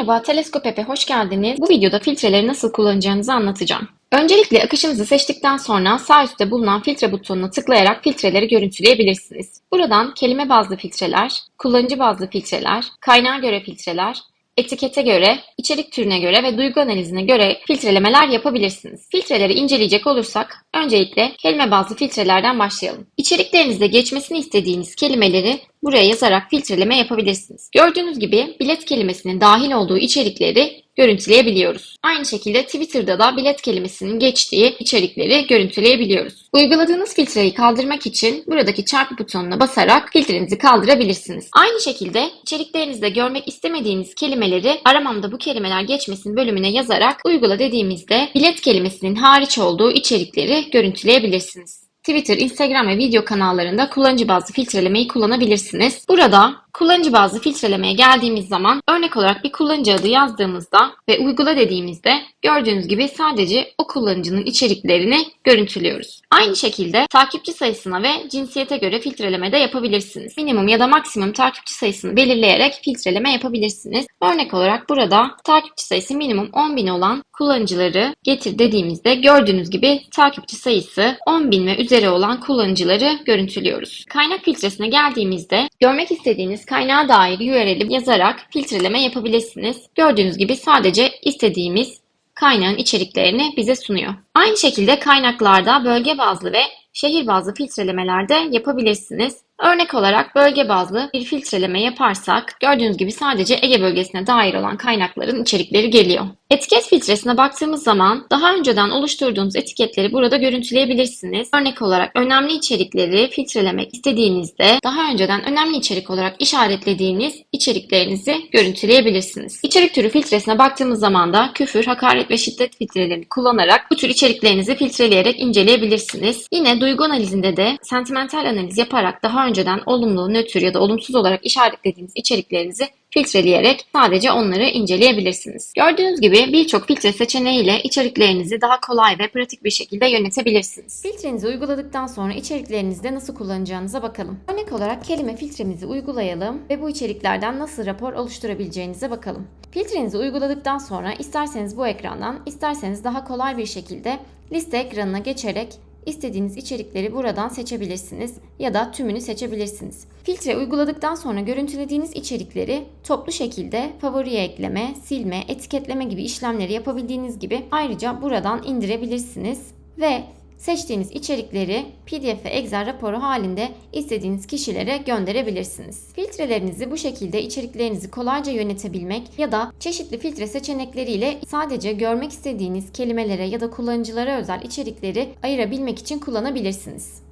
Merhaba, Teleskop App'e hoş geldiniz. Bu videoda filtreleri nasıl kullanacağınızı anlatacağım. Öncelikle akışınızı seçtikten sonra sağ üstte bulunan filtre butonuna tıklayarak filtreleri görüntüleyebilirsiniz. Buradan kelime bazlı filtreler, kullanıcı bazlı filtreler, kaynağa göre filtreler, etikete göre, içerik türüne göre ve duygu analizine göre filtrelemeler yapabilirsiniz. Filtreleri inceleyecek olursak öncelikle kelime bazlı filtrelerden başlayalım. İçeriklerinizde geçmesini istediğiniz kelimeleri buraya yazarak filtreleme yapabilirsiniz. Gördüğünüz gibi bilet kelimesinin dahil olduğu içerikleri görüntüleyebiliyoruz. Aynı şekilde Twitter'da da bilet kelimesinin geçtiği içerikleri görüntüleyebiliyoruz. Uyguladığınız filtreyi kaldırmak için buradaki çarpı butonuna basarak filtrenizi kaldırabilirsiniz. Aynı şekilde içeriklerinizde görmek istemediğiniz kelimeleri aramamda bu kelimeler geçmesin bölümüne yazarak uygula dediğimizde bilet kelimesinin hariç olduğu içerikleri görüntüleyebilirsiniz. Twitter, Instagram ve video kanallarında kullanıcı bazlı filtrelemeyi kullanabilirsiniz. Burada kullanıcı bazlı filtrelemeye geldiğimiz zaman örnek olarak bir kullanıcı adı yazdığımızda ve uygula dediğimizde gördüğünüz gibi sadece o kullanıcının içeriklerini görüntülüyoruz. Aynı şekilde takipçi sayısına ve cinsiyete göre filtreleme de yapabilirsiniz. Minimum ya da maksimum takipçi sayısını belirleyerek filtreleme yapabilirsiniz. Örnek olarak burada takipçi sayısı minimum 10.000 olan kullanıcıları getir dediğimizde gördüğünüz gibi takipçi sayısı 10.000 ve üzeri olan kullanıcıları görüntülüyoruz. Kaynak filtresine geldiğimizde görmek istediğiniz kaynağa dair URL'i yazarak filtreleme yapabilirsiniz. Gördüğünüz gibi sadece istediğimiz kaynağın içeriklerini bize sunuyor. Aynı şekilde kaynaklarda bölge bazlı ve şehir bazlı filtrelemeler de yapabilirsiniz. Örnek olarak bölge bazlı bir filtreleme yaparsak gördüğünüz gibi sadece Ege bölgesine dair olan kaynakların içerikleri geliyor. Etiket filtresine baktığımız zaman daha önceden oluşturduğunuz etiketleri burada görüntüleyebilirsiniz. Örnek olarak önemli içerikleri filtrelemek istediğinizde daha önceden önemli içerik olarak işaretlediğiniz içeriklerinizi görüntüleyebilirsiniz. İçerik türü filtresine baktığımız zaman da küfür, hakaret ve şiddet filtrelerini kullanarak bu tür içeriklerinizi filtreleyerek inceleyebilirsiniz. Yine duygu analizinde de sentimental analiz yaparak daha önceden olumlu, nötr ya da olumsuz olarak işaretlediğiniz içeriklerinizi filtreleyerek sadece onları inceleyebilirsiniz. Gördüğünüz gibi birçok filtre seçeneğiyle içeriklerinizi daha kolay ve pratik bir şekilde yönetebilirsiniz. Filtrenizi uyguladıktan sonra içeriklerinizde nasıl kullanacağınıza bakalım. Örnek olarak kelime filtremizi uygulayalım ve bu içeriklerden nasıl rapor oluşturabileceğinize bakalım. Filtrenizi uyguladıktan sonra isterseniz bu ekrandan, isterseniz daha kolay bir şekilde liste ekranına geçerek İstediğiniz içerikleri buradan seçebilirsiniz ya da tümünü seçebilirsiniz. Filtre uyguladıktan sonra görüntülediğiniz içerikleri toplu şekilde favoriye ekleme, silme, etiketleme gibi işlemleri yapabildiğiniz gibi ayrıca buradan indirebilirsiniz ve seçtiğiniz içerikleri PDF ve Excel raporu halinde istediğiniz kişilere gönderebilirsiniz. Filtrelerinizi bu şekilde içeriklerinizi kolayca yönetebilmek ya da çeşitli filtre seçenekleriyle sadece görmek istediğiniz kelimelere ya da kullanıcılara özel içerikleri ayırabilmek için kullanabilirsiniz.